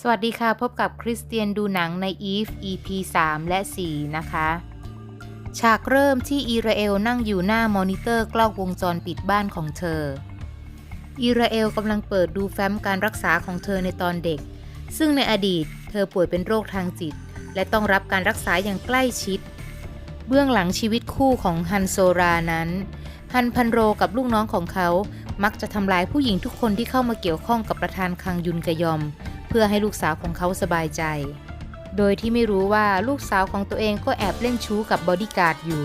สวัสดีค่ะพบกับคริสเตียนดูหนังใน Eve EP 3 และ 4 นะคะ ฉากเริ่มที่อิราเอลนั่งอยู่หน้ามอนิเตอร์กล้องวงจรปิดบ้านของเธอ อิราเอลกำลังเปิดดูแฟ้มการรักษาของเธอในตอนเด็ก ซึ่งในอดีตเธอป่วยเป็นโรคทางจิต และต้องรับการรักษาอย่างใกล้ชิด เบื้องหลังชีวิตคู่ของฮันโซรานั้น ฮันพันโรกับลูกน้องของเขามักจะทำลายผู้หญิงทุกคนที่เข้ามาเกี่ยวข้องกับประธานคังยุนกยอม พื่อให้ลูกสาวของเขาสบายใจ โดยที่ไม่รู้ว่าลูกสาวของตัวเองก็แอบเล่นชู้กับบอดี้การ์ดอยู่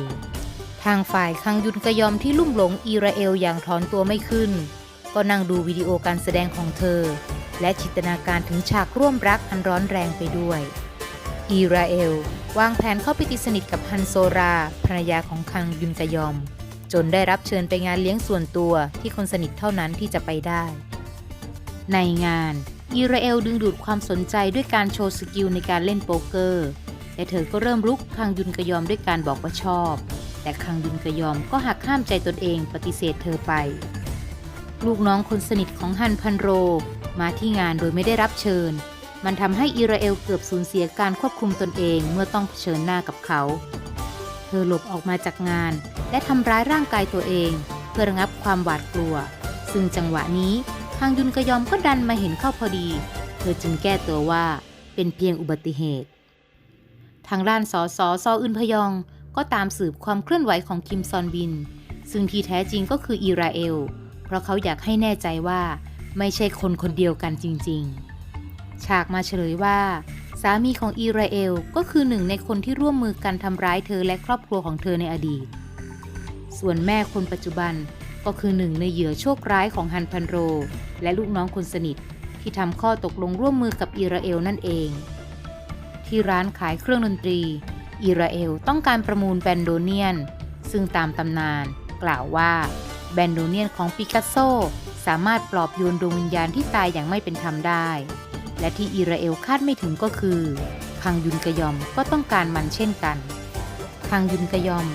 ทางฝ่ายคังยุนกยอมที่ลุ่มหลงอิราเอลอย่างถอนตัวไม่ขึ้น ก็นั่งดูวิดีโอการแสดงของเธอ และจินตนาการถึงฉากร่วมรักอันร้อนแรงไปด้วยอิราเอลวางแผนเข้าไปตีสนิทกับฮันโซราภรรยาของคังยุนกยอม จนได้รับเชิญไปงานเลี้ยงส่วนตัวที่คนสนิทเท่านั้นที่จะไปได้ ในงาน อิราเอลดึงดูดความสนใจด้วยการโชว์สกิลในการเล่นโป๊กเกอร์และเธอก็เริ่มรุกคังยุนกยอมด้วยการบอกว่าชอบ แต่คังยุนกยอมก็หักข้ามใจตนเองปฏิเสธเธอไป ลูกน้องคนสนิทของฮันพันโร มาที่งานโดยไม่ได้รับเชิญ มันทำให้อิราเอลเกือบสูญเสียการควบคุมตนเองเมื่อต้องเผชิญหน้ากับเขา เธอหลบออกมาจากงาน และทำร้ายร่างกายตัวเอง เพื่อระงับความหวาดกลัว ซึ่งจังหวะนี้ ทางยุนกยอมก็ดันมาเห็นเข้าพอดี เธอจึงแก้ตัวว่าเป็นเพียงอุบัติเหตุ ทางด้านสอสอซออึนพยองก็ตามสืบความเคลื่อนไหวของคิมซอนบิน ซึ่งที่แท้จริงก็คืออิราเอล เพราะเขาอยากให้แน่ใจว่าไม่ใช่คนคนเดียวกันจริง ๆ ฉากมาเฉลยว่า สามีของอิราเอลก็คือหนึ่งในคนที่ร่วมมือกันทำร้ายเธอและครอบครัวของเธอในอดีต ส่วนแม่คนปัจจุบันก็คือหนึ่งในเหยื่อโชคร้ายของฮันพันโร และลูกน้องคนสนิทที่ทำข้อตกลงร่วมมือกับอิราเอลนั่นเอง ที่ร้านขายเครื่องดนตรี อิราเอลต้องการประมูลแบนโดเนียน ซึ่งตามตำนาน กล่าวว่าแบนโดเนียนของปิกัสโซสามารถปลอบโยนดวงวิญญาณที่ตายอย่างไม่เป็นธรรมได้ และที่อิราเอลคาดไม่ถึงก็คือคังยุนกยอมก็ต้องการมันเช่นกันคังยุนกยอม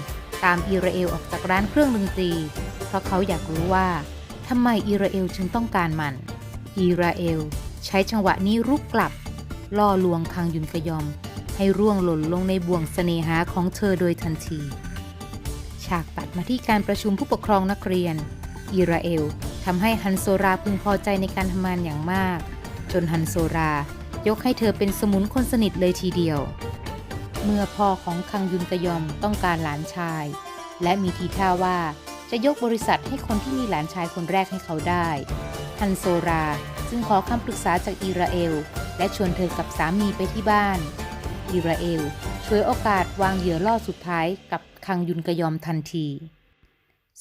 ตามอิราเอลออกจากร้านเครื่องดนตรี เพราะเขาอยากรู้ว่า ทำไมอิราเอลจึงต้องการมัน อิราเอลใช้จังหวะนี้รุกกลับ ล่อลวงคังยุนกยอม ให้ร่วงหล่นลงในบ่วงเสน่หาของเธอโดยทันที ฉากตัดมาที่การประชุมผู้ปกครองนักเรียน อิราเอลทำให้ฮันโซราพึงพอใจในการทำงานอย่างมาก จนฮันโซรายกให้เธอเป็นสมุนคนสนิทเลยทีเดียว เมื่อพ่อของคังยุนกยอมต้องการหลานชาย และมีทีท่าว่า จะยกบริษัทให้คนที่มีหลานชายคนแรกให้เขาได้ ฮันโซราจึงขอคำปรึกษาจากอิราเอล และชวนเธอกับสามีไปที่บ้าน อิราเอลช่วยโอกาสวางเหยื่อล่อสุดท้ายกับคังยุนกยอมทันที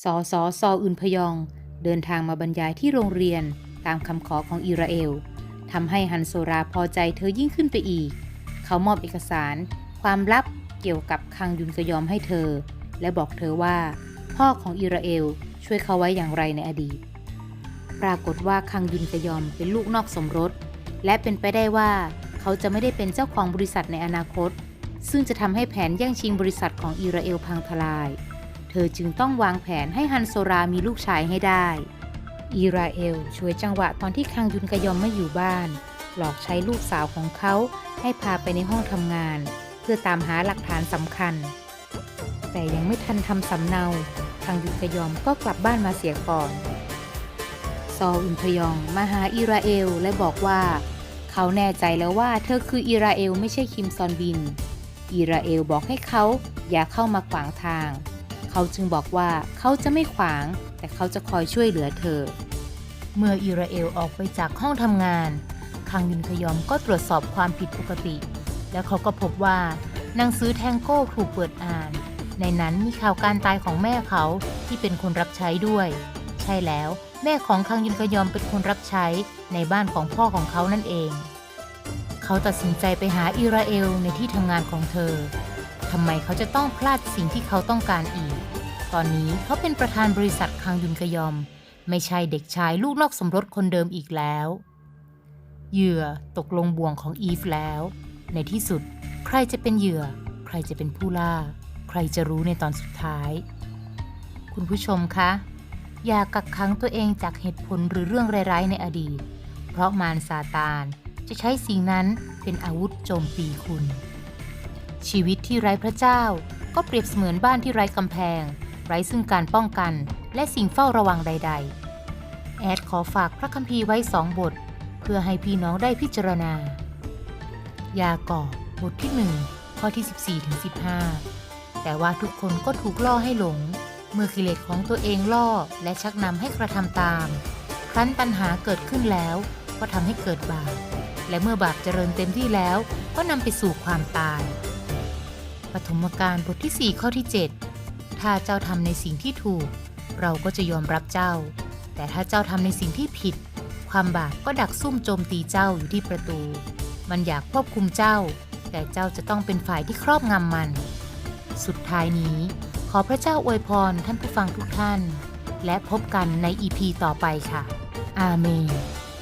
สอสอซออึนพยอง เดินทางมาบรรยายที่โรงเรียนตามคำขอของอิราเอลทำให้ฮันโซราพอใจเธอยิ่งขึ้นไปอีก เขามอบเอกสาร ความลับเกี่ยวกับคังยุนกยอมให้เธอ และบอกเธอว่า พ่อของอิราเอลช่วยเขาไว้อย่างไรในอดีต ปรากฏว่าคังยุนกยอมเป็นลูกนอกสมรส และเป็นไปได้ว่าเขาจะไม่ได้เป็นเจ้าของบริษัทในอนาคต ซึ่งจะทำให้แผนแย่งชิงบริษัทของอิราเอลพังทลาย เธอจึงต้องวางแผนให้ฮันโซรามีลูกชายให้ได้อิราเอลช่วยจังหวะตอนที่คังยุนกยอมไม่อยู่บ้าน หลอกใช้ลูกสาวของเขาให้พาไปในห้องทำงาน เพื่อตามหาหลักฐานสำคัญ แต่ยังไม่ทันทำสำเนาคังยุนกยอมก็กลับบ้านมาเสียก่อน ซออุนพยองมาหาอิราเอลและบอกว่า เขาแน่ใจแล้วว่าเธอคืออิราเอลไม่ใช่คิมซอนบิน อิราเอลบอกให้เขาอย่าเข้ามาขวางทาง เขาจึงบอกว่าเขาจะไม่ขวาง แต่เขาจะคอยช่วยเหลือเธอ เมื่ออิราเอลออกไปจากห้องทำงานคังยุนขยอมก็ตรวจสอบความผิดปกติ แล้วเขาก็พบว่าหนังสือแทงโก้ถูกเปิดอ่าน ในนั้นมีข่าวการตายของแม่เขาที่เป็นคนรับใช้ด้วย ใช่แล้วแม่ของคังยุนกยอมเป็นคนรับใช้ในบ้านของพ่อของเขานั่นเอง เขาตัดสินใจไปหาอิราเอลในที่ทำงานของเธอทำไมเขาจะต้องพลาดสิ่งที่เขาต้องการอีก ตอนนี้เขาเป็นประธานบริษัทคังยุนกยอม ไม่ใช่เด็กชายลูกนอกสมรสคนเดิมอีกแล้ว เหยื่อตกลงบ่วงของอีฟแล้ว ในที่สุด ใครจะเป็นเหยื่อ ใครจะเป็นผู้ล่า ใครจะรู้ในตอนสุดท้าย คุณผู้ชมคะ อย่ากักขังตัวเองจากเหตุผลหรือเรื่องร้ายๆในอดีต เพราะมารซาตานจะใช้สิ่งนั้นเป็นอาวุธโจมตีคุณ ชีวิตที่ไร้พระเจ้าก็เปรียบเสมือนบ้านที่ไร้กำแพง ไร้ซึ่งการป้องกันและสิ่งเฝ้าระวังใด ๆ แอดขอฝากพระคัมภีร์ไว้สองบท เพื่อให้พี่น้องได้พิจารณา ยากอบบทที่ 1 ข้อที่ 14ถึง15 แต่ว่าทุกคนก็ถูกล่อให้หลง เมื่อกิเลสของตัวเองล่อและชักนำให้กระทำตาม ครั้นปัญหาเกิดขึ้นแล้ว ก็ทำให้เกิดบาป และเมื่อบาปเจริญเต็มที่แล้ว ก็นำไปสู่ความตาย ปฐมกาลบทที่ 4 ข้อที่ 7 ถ้าเจ้าทำในสิ่งที่ถูก เราก็จะยอมรับเจ้า แต่ถ้าเจ้าทำในสิ่งที่ผิด ความบาปก็ดักซุ่มโจมตีเจ้าอยู่ที่ประตู มันอยากควบคุมเจ้า แต่เจ้าจะต้องเป็นฝ่ายที่ครอบงำมัน สุดท้ายนี้ ขอพระเจ้าอวยพรท่านผู้ฟังทุกท่าน และพบกันในอีพีต่อไปค่ะ อาเมน